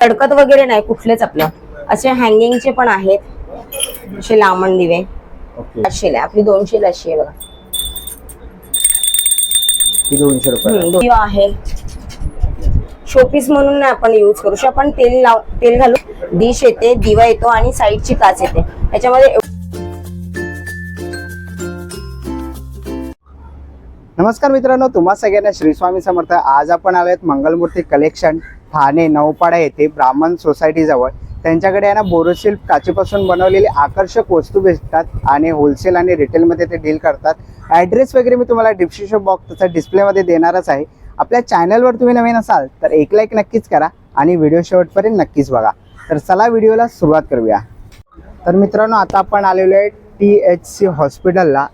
तडकत वगैरे नाही कुठलेच आपलं. असे हँगिंगचे पण आहेत. असे लांबण दिवे. पाचशेला आहे. आपली दोनशेला अशी आहे बघा. दोनशे रुपये हम्म, दिवा आहे. शोपीस म्हणून नाही आपण युज करू शकतो आपण तेल लाव तेल घालून डिश येते दिवा येतो आणि साईडची काच येते. त्याच्यामध्ये नमस्कार मित्रांनो तुम्हा सगळ्यांना श्री स्वामी समर्थ. आज आपण आलोत मंगलमूर्ती कलेक्शन ठाणे नौपाडा येथे ब्राह्मण सोसायटीजवळ त्यांच्याकडे आहे ना बोरोसिल काचेपासून बनवलेली आकर्षक वस्तू भेटतात आणि होलसेल आणि रिटेलमध्ये ते डील करतात. ॲड्रेस वगैरे मी तुम्हाला डिस्क्रिप्शन बॉक्स तसं डिस्प्लेमध्ये देणारच आहे. आपल्या चॅनलवर तुम्ही नवीन असाल तर एक लाईक नक्कीच करा आणि व्हिडिओ शेवटपर्यंत नक्कीच बघा. तर चला व्हिडिओला सुरुवात करूया. तर मित्रांनो आता आपण आलेलो आहे टी एच सी हॉस्पिटलला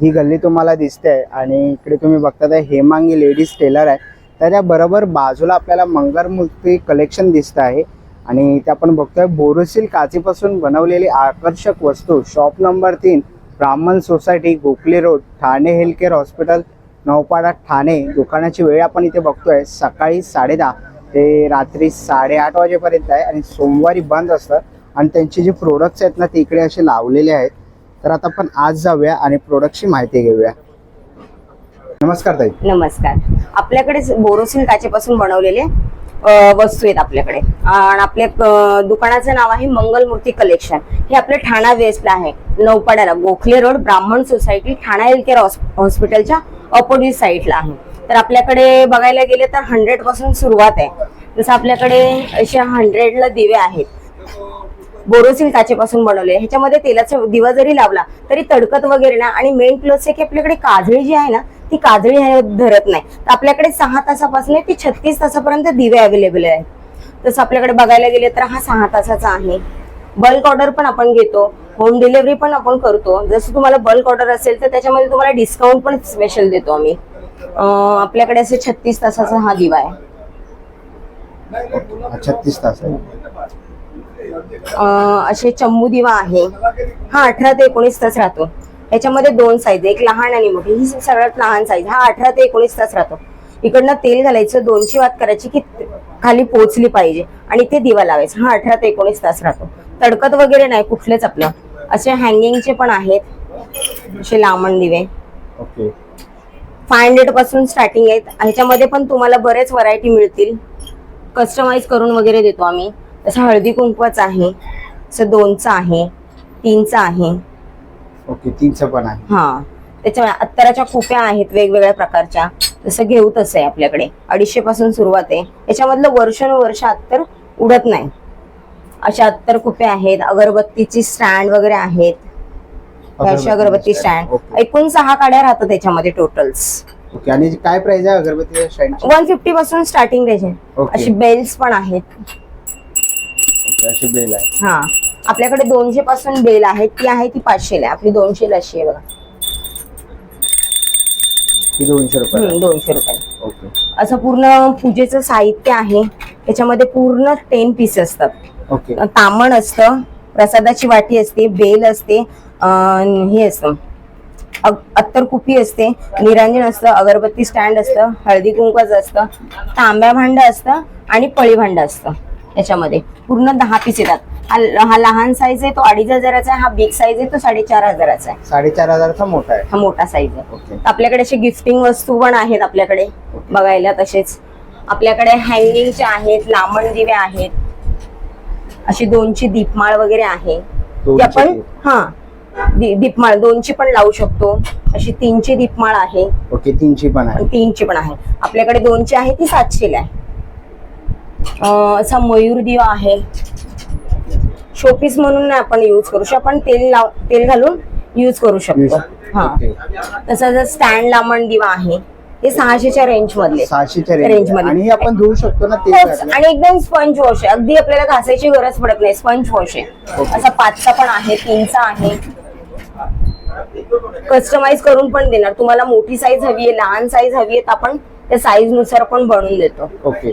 ही गल्ली तुम्हाला दिसते आणि इकडे तुम्ही बघता आहे हेमांगी लेडीज टेलर आहे. तर बरोबर बाजूला आपल्याला मंगरमूर्ती कलेक्शन दिसत आहे. आणि ते आपण बघतोय बोरोसिल काचेपासून बनवलेली आकर्षक वस्तू. शॉप नंबर तीन Brahman society Gokhale road Thane health care hospital Naupada Thane. दुकानाची वेळ आपण इथे बघतोय सकाळी साडेदहा ते रात्री साडेआठ वाजेपर्यंत आहे आणि सोमवारी बंद असतं. आणि त्यांचे जे प्रोडक्ट्स आहेत ना ते इकडे असे लावलेले आहेत. तर आता आपण आज जाऊया आणि प्रोडक्टची माहिती घेऊया. नमस्कार ताई. नमस्कार. आपल्याकडे बोरोसिल काचेपासून बनवलेले वस्तू आहेत आपल्याकडे. आणि आपल्या दुकानाचं नाव आहे मंगलमूर्ती कलेक्शन. हे आपलं ठाणा वेस्टला आहे नौपाड्याला Gokhale road Brahman society Thane health care हॉस्पिटलच्या अपोजिट साईडला आहे. तर आपल्याकडे बघायला गेले तर हंड्रेडपासून सुरुवात आहे. जसं आपल्याकडे असे हंड्रेडला दिवे आहेत. बोरोसिल काचेपासून बनवले ह्याच्यामध्ये तेलाचा दिवा जरी लावला तरी तडकत वगैरे ना. आणि मेन प्लस आहे की आपल्याकडे काजळी जी आहे ना ती काजळी धरत नाही. तर आपल्याकडे सहा तासापासून ते छत्तीस तासापर्यंत दिवे अवेलेबल आहेत. तसं आपल्याकडे बघायला गेले तर हा सहा तासाचा आहे. बल्क ऑर्डर पण आपण घेतो. होम डिलिव्हरी पण आपण करतो. जसं तुम्हाला बल्क ऑर्डर असेल तर त्याच्यामध्ये तुम्हाला डिस्काउंट पण स्पेशल देतो आम्ही. आपल्याकडे असे छत्तीस तासाचा हा दिवा आहे. छत्तीस तास असे चंबू दिवा आहे. हा अठरा ते एकोणीस तास राहतो. याच्यामध्ये दोन साईज एक लहान आणि मोठी. ही सगळ्यात लहान साईज हा अठरा ते एकोणीस तास राहतो. इकडनं तेल घालायचं. दोनची वात करायची की खाली पोचली पाहिजे. आणि ते दिवा लावायचं. हा अठरा ते एकोणीस तास राहतो. तडकत वगैरे नाही. कुठलेच आपलं. असे हँगिंगचे पण आहेत. असे लांबण दिवे. फाय हंड्रेडपासून स्टार्टिंग आहेत. ह्याच्यामध्ये पण तुम्हाला बरेच व्हरायटी मिळतील. कस्टमाइज करून वगैरे देतो आम्ही. जसं हळदी कुंकवाचं आहे. असं दोनचं आहे. तीनचं आहे. ओके तीनचं पण आहे. हा. त्याच्या अत्तराच्या कुप्या आहेत वेगवेगळ्या प्रकारच्या. जसं घेऊ तसं आहे आपल्याकडे. अडीचशे पासून सुरुवात आहे. याच्यामधलं वर्षानुवर्ष अत्तर उडत नाही. अशा अत्तर कुप्या आहेत. अगरबत्तीची स्टँड वगैरे आहेत. अशा अगरबत्ती स्टँड एकूण सहा काड्या राहतात त्याच्यामध्ये टोटल्स. ओके आणि काय प्राइस आहे अगरबत्ती वन फिफ्टी पासून स्टार्टिंग रेंज आहे. अशी बेल्स पण आहेत. अशी बेल आहे. हा. आपल्याकडे दोनशे पासून बेल आहे ती आहे ती पाचशेला आहे. आपली दोनशेला अशी आहे बघा. दोनशे रुपये दोनशे रुपये ओके. असं पूर्ण पूजेचं साहित्य आहे. त्याच्यामध्ये पूर्ण टेन पीस असतात. ओके. तामण असतं प्रसादाची वाटी असते बेल असते अं, हे असतं. अत्तर कुपी असते निरांजन असतं अगरबत्ती स्टँड असतं हळदी कुंकवाचं असतं तांब्या भांड असतं आणि पळी भांड असतं. याच्यामध्ये पूर्ण दहा पीस येतात. हा लहान साईज आहे तो अडीच हजाराचा आहे हा बिग साईज आहे तो साडेचार हजाराचा आहे. साडेचार हजारचा मोठा आहे. हा मोठा साईज आहे. ओके. आपल्याकडे असे गिफ्टिंग वस्तू पण आहेत आपल्याकडे. बघायला तसेच. आपल्याकडे हँगिंगचे आहेत लांबण दिवे आहेत. अशी दोनची दीपमाळ वगैरे आहे. ती आपण. हा. दी- दीपमाळ दोनची पण लावू शकतो. अशी तीनची दीपमाळ आहे. ओके तीनशे पण आहे. आणि तीनची पण आहे. आपल्याकडे दोनची आहे ती सातशेला आहे. अं, असा मयूर दिवा आहे. शोपीस म्हणून नाही आपण युज करू शकतो. आपण तेल लाव तेल घालून युज करू शकतो. हा. तसं स्टँड लांबण दिवा आहे हे सहाशेच्या रेंज मधले. सहाशेच्या रेंजमध्ये. आणि आपण धुवू शकतो ना ते. आणि एकदम स्पंज वॉश आहे. अगदी आपल्याला घासायची गरज पडत नाही. स्पंज वॉश आहे. असा पाचचा पण आहे तीनचा आहे. कस्टमाइज करून पण देणार. तुम्हाला मोठी साईज हवी आहे लहान साईज हवी आहे तर आपण त्या साईजनुसार पण बनवून देतो. ओके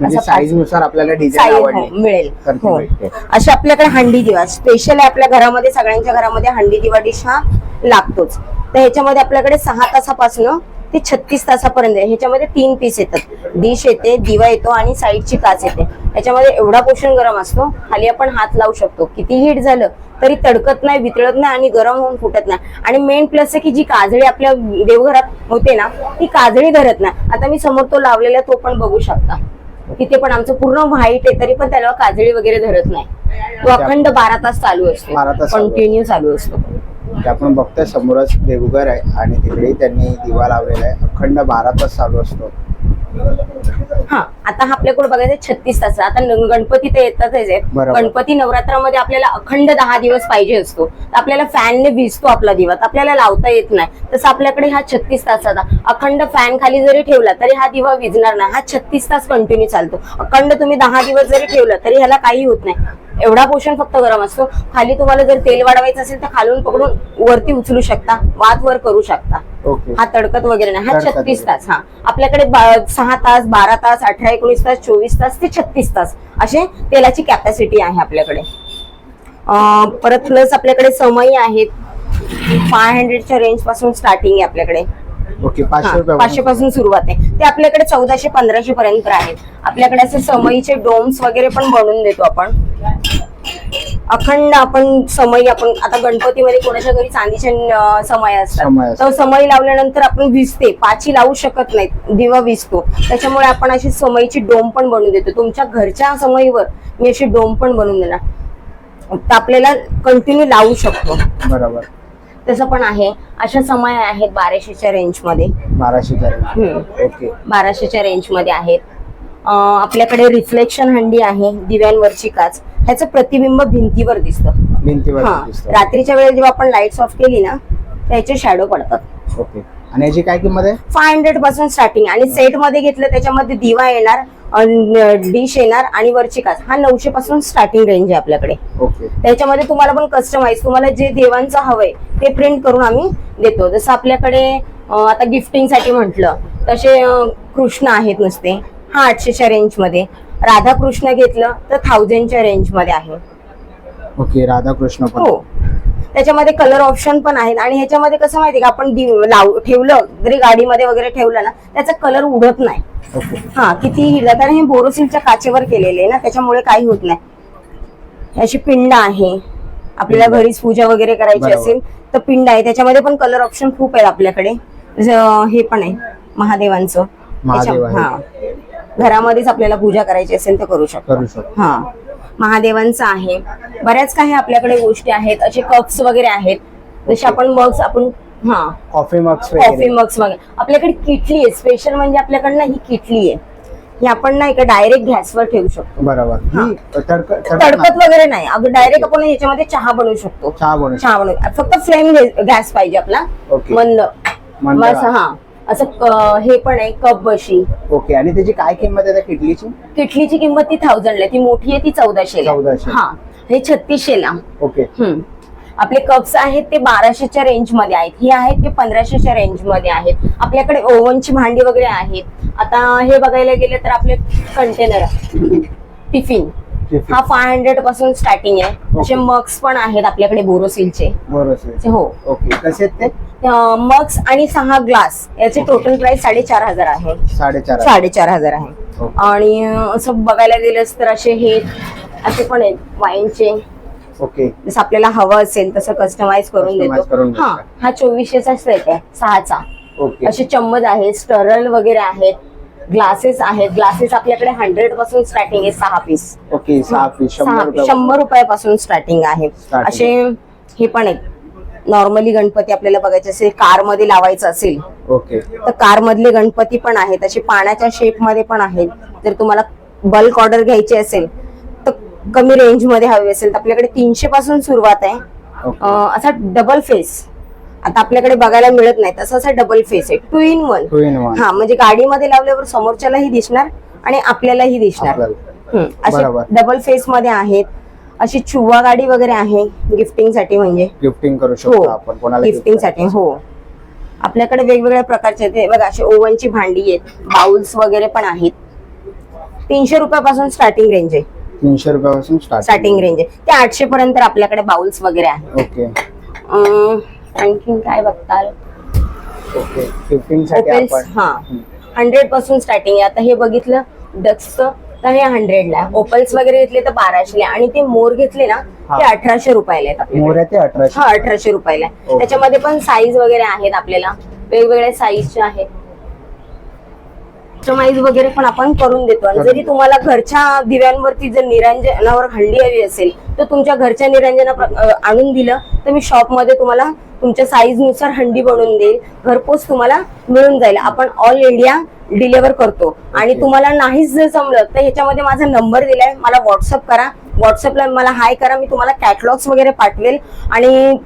म्हणजे साईजनुसार आपल्याला डिझाईन हो, आवडली. मिळेल. हो. भेटते. अशी आपल्याकडे हंडी दिवा स्पेशल आहे आपल्या घरामध्ये सगळ्यांच्या घरामध्ये हंडी दिवा डिश हा लागतोच. तर ह्याच्यामध्ये आपल्याकडे सहा तासापासून ते छत्तीस तासापर्यंत आहे. ह्याच्यामध्ये तीन पीस येतात. डिश येते दिवा येतो आणि साईडची काच येते. याच्यामध्ये एवढा पोषण गरम असतो. खाली आपण हात लावू शकतो. किती हीट झालं तरी तडकत नाही वितळत नाही आणि गरम होऊन फुटत नाही. आणि मेन प्लस आहे की जी काजळी आपल्या देवघरात होते ना ती काजळी धरत नाही. आता मी समोर तो लावलेला तो पण बघू शकता. तिथे पण आमचं पूर्ण व्हाईट आहे तरी पण त्याला काजळी वगैरे धरत नाही. तो अखंड बारा तास चालू असतो. कंटिन्यू चालू असतो. ते आपण बघतोय समोरच देवघर आहे आणि तिकडेही त्यांनी दिवा लावलेला आहे. अखंड बारा तास चालू असतो. हा आता आपल्याकडे बघायचं छत्तीस तास. आता गणपती तर येतातच बरोबर. गणपती नवरात्रामध्ये आपल्याला अखंड दहा दिवस पाहिजे असतो. तर आपल्याला फॅनने भिजतो आपला दिवा तर आपल्याला लावता येत नाही. तसं आपल्याकडे हा छत्तीस तासाचा अखंड फॅन खाली जरी ठेवला तरी हा दिवा विझणार नाही. हा छत्तीस तास कंटिन्यू चालतो. अखंड तुम्ही दहा दिवस जरी ठेवला तरी ह्याला काही होत नाही. एवढा पोषण फक्त गरम असतो. खाली तुम्हाला जर तेल वाढवायचं असेल तर खालून पकडून वरती उचलू शकता. वात वर करू शकता. हा तडकत वगैरे नाही. हा छत्तीस. तास हा. आपल्याकडे सहा तास बारा तास अठरा एकोणीस तास चोवीस तास ते छत्तीस तास असे तेलाची कॅपॅसिटी आहे आपल्याकडे. परत प्लस आपल्याकडे समयी आहेत. फाय हंड्रेडच्या रेंजपासून स्टार्टिंग आहे आपल्याकडे. ओके पाचशे पासून सुरुवात आहे. ते आपल्याकडे चौदाशे पंधराशे पर्यंत आहेत. आपल्याकडे असे समईचे डोम्स वगैरे पण बनवून देतो आपण. अखंड आपण समई आपण आता गणपतीमध्ये कोणाच्या घरी चांदीचे अं, समय समय असतात. तर समई लावल्यानंतर आपण विजते पाची लावू शकत नाही दिवा विजतो त्याच्यामुळे आपण अशी समईची डोम पण बनवून देतो. तुमच्या घरच्या समईवर मी अशी डोम पण बनवून देणार. तर आपल्याला कंटिन्यू लावू शकतो. बरोबर. तसं पण आहे. अशा समय आहेत बाराशेच्या रेंजमध्ये बाराशेच्या range. हम्म. ओके. बाराशेच्या रेंजमध्ये आहेत. अं, आपल्याकडे रिफ्लेक्शन हंडी आहे दिव्यांवरची काच. ह्याचं प्रतिबिंब भिंतीवर दिसतं. भिंतीवर हा. दिसतं. रात्रीच्या वेळेस जेव्हा आपण लाईट्स ऑफ केली ना त्याचे शॅडो पडतात. ओके. आणि याची काय किंमत आहे? फाय हंड्रेडपासून स्टार्टिंग आणि सेटमध्ये घेतलं त्याच्यामध्ये दिवा येणार डिश येणार आणि वरची काच. हा नऊशे पासून स्टार्टिंग रेंज आहे आपल्याकडे. ओके. त्याच्यामध्ये तुम्हाला पण कस्टमाइज तुम्हाला जे देवांचं हवंय ते प्रिंट करून आम्ही देतो. जसं आपल्याकडे अं, आता गिफ्टिंगसाठी म्हटलं तसे अं, कृष्ण आहेत नुसते. आठशेच्या रेंजमध्ये राधा कृष्ण घेतलं तर थाउजंडच्या रेंजमध्ये आहे. ओके राधाकृष्ण पण. हो. त्याच्यामध्ये कलर ऑप्शन पण आहेत आणि ह्याच्यामध्ये कसं माहितीये का आपण लाव ठेवलं जरी गाडीमध्ये वगैरे ठेवलं ना त्याचा कलर उडत नाही. हा किती हिरला कारण हे बोरोसिलच्या काचेवर केलेले आहे ना त्याच्यामुळे काही होत नाही. अशी पिंड आहे. आपल्याला घरीच पूजा वगैरे करायची. असेल तर पिंड आहे. त्याच्यामध्ये पण कलर ऑप्शन खूप आहेत आपल्याकडे. हे पण आहे महादेवांचं. हा. घरामध्येच आपल्याला पूजा करायची असेल तर करू शकतो. हा. महादेवांचं आहे. बऱ्याच काही आपल्याकडे गोष्टी आहेत असे कप्स वगैरे आहेत. जसे आपण मग्स आपण हा. कॉफी मग्स कॉफी मग्स वगैरे. आपल्याकडे किटली आहे. स्पेशल म्हणजे आपल्याकडनं ही किटली आहे. ही आपण नाही का डायरेक्ट गॅसवर ठेवू शकतो. बरोबर. तडक तडक तडकत वगैरे नाही. अगं डायरेक्ट आपण ह्याच्यामध्ये चहा बनवू शकतो. चहा बनवू चहा बनवू फक्त फ्लेम गॅस पाहिजे आपला. मंद. हा. असं हे पण आहे कप बशी. ओके आणि त्याची काय किंमत आहे त्या किटलीची? किटलीची किंमत ती थाउजंडला ती मोठी आहे ती चौदाशे 1400. हा हे छत्तीसशेला ओके. हम्म. आपले कप्स आहेत ते बाराशेच्या रेंजमध्ये आहेत. हे आहेत ते पंधराशेच्या रेंजमध्ये आहेत. आपल्याकडे ओव्हनची भांडी वगैरे आहेत. आता हे बघायला गेले तर आपले कंटेनर टिफिन. हा फाय हंड्रेडपासून स्टार्टिंग आहे. असे मग्स पण आहेत आपल्याकडे बोरोसिलचे. sir. हो. ओके. कसे आहेत ते? मग्स आणि सहा ग्लास याचे टोटल प्राइस साडेचार हजार आहे. साडेचार हजार. आहे. आणि असं बघायला गेलंस तर असे हे असे पण आहेत वाईनचे ओके जसं आपल्याला हवं असेल तसं कस्टमाइज करून Customize करून देतो. हा. हा चोवीसशेचा सेट आहे सहाचा. ओके असे चम्मच आहेत स्टरल वगैरे आहेत ग्लासेस आहेत. ग्लासेस आपल्याकडे हंड्रेडपासून स्टार्टिंग आहे सहा पीस ओके सहा पीस शंभर रुपये. शंभर रुपयापासून स्टार्टिंग आहे. Starting. असे हे पण आहेत. नॉर्मली गणपती आपल्याला बघायचे असेल कारमध्ये लावायचं असेल. ओके. तर कार मधले गणपती पण आहेत असे पाण्याच्या शेपमध्ये पण आहेत. जर तुम्हाला बल्क ऑर्डर घ्यायची असेल तर कमी रेंजमध्ये हवी असेल. तर आपल्याकडे तीनशे पासून सुरुवात आहे. असा डबल फेस आता आपल्याकडे बघायला मिळत नाही तसा असा डबल फेस आहे. टू इन वन हा म्हणजे गाडीमध्ये लावल्यावर समोरच्यालाही दिसणार आणि आपल्यालाही दिसणार. असे. डबल फेस मध्ये आहेत. अशी चुवा गाडी वगैरे आहे गिफ्टिंगसाठी म्हणजे. गिफ्टिंग करू हो शकतो आपण कोणाला गिफ्टिंगसाठी हो. आपल्याकडे वेगवेगळ्या प्रकारचे ते बघा असे ओव्हनची भांडी आहेत बाउल्स वगैरे पण आहेत. तीनशे रुपयापासून स्टार्टिंग रेंज आहे. तीनशे रुपयापासून स्टार्ट स्टार्टिंग रेंज आहे. ते आठशे पर्यंत आपल्याकडे बाउल्स वगैरे आहेत ओके आणखीन काय बघताल? ओके साठी आपण हा. हंड्रेडपासून स्टार्टिंग आहे. आता हे बघितलं डक्सचं तर हे हंड्रेडला ओपल्स वगैरे घेतले तर बाराशेला आहे. आणि ते मोर घेतले ना. ते अठराशे रुपयाला आहेत ते अठराशे हा अठराशे रुपयाला. त्याच्यामध्ये पण साईज वगैरे आहेत आपल्याला वेगवेगळ्या साईजचे आहेत कस्टमाइज वगैरे पण आपण करून देतो आणि जरी. तुम्हाला घरच्या दिव्यांवरती जर निरंजनावर हंडी हवी असेल तर तुमच्या घरच्या निरंजना आणून दिलं तर मी शॉपमध्ये तुम्हाला तुमच्या साईजनुसार हंडी बनवून देईल. घरपोच तुम्हाला मिळून जाईल. आपण ऑल इंडिया डिलिव्हर करतो. आणि. तुम्हाला नाहीच जर जमलं तर ह्याच्यामध्ये माझा नंबर दिलाय. मला व्हॉट्सअप करा. व्हॉट्सअपला मला हाय करा. मी तुम्हाला कॅटलॉग्स वगैरे पाठवेल. आणि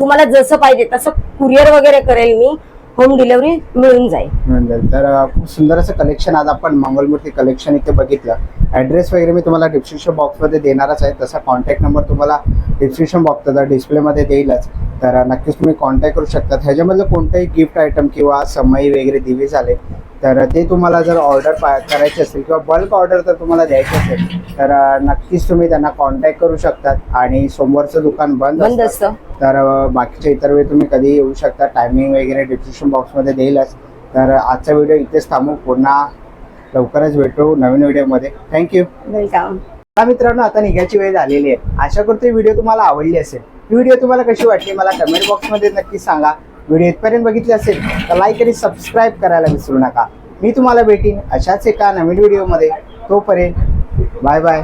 तुम्हाला जसं पाहिजे तसं कुरिअर वगैरे करेल मी. होम डिलिव्हरी मिळून जाईल. मिळून जाईल. तर खूप सुंदर असं कलेक्शन आज आपण मंगलमूर्ती कलेक्शन इथे बघितलं. ऍड्रेस वगैरे मी तुम्हाला डिस्क्रिप्शन बॉक्समध्ये देणारच आहे. तसा कॉन्टॅक्ट नंबर तुम्हाला डिस्क्रिप्शन बॉक्सचा डिस्प्लेमध्ये देईलच. तर नक्कीच तुम्ही कॉन्टॅक्ट करू शकता ह्याच्यामधलं कोणतंही गिफ्ट आयटम किंवा समई वगैरे दिवे झाले तर ते तुम्हाला जर ऑर्डर करायची असेल किंवा बल्क ऑर्डर जर तुम्हाला द्यायची असेल तर नक्कीच तुम्ही त्यांना कॉन्टॅक्ट करू शकतात आणि सोमवारचं दुकान बंद बंद असतं. तर बाकीच्या इतर वेळी तुम्ही कधी येऊ शकता. टायमिंग वगैरे डिस्क्रिप्शन बॉक्समध्ये देईलच. तर आजचा व्हिडिओ इथेच थांबू. पुन्हा लवकरच भेटू नवीन व्हिडिओमध्ये थँक्यू वेलकम हा मित्रांनो आता निघायची वेळ झालेली आहे. आशा करतो व्हिडिओ तुम्हाला आवडली असेल. ही व्हिडिओ तुम्हाला कशी वाटली मला कमेंट बॉक्समध्ये नक्की सांगा. व्हिडिओ इथपर्यंत बघितले असेल तर लाईक आणि सबस्क्राईब करायला विसरू नका. मी तुम्हाला भेटीन अशाच एका नवीन व्हिडिओमध्ये तोपर्यंत बाय बाय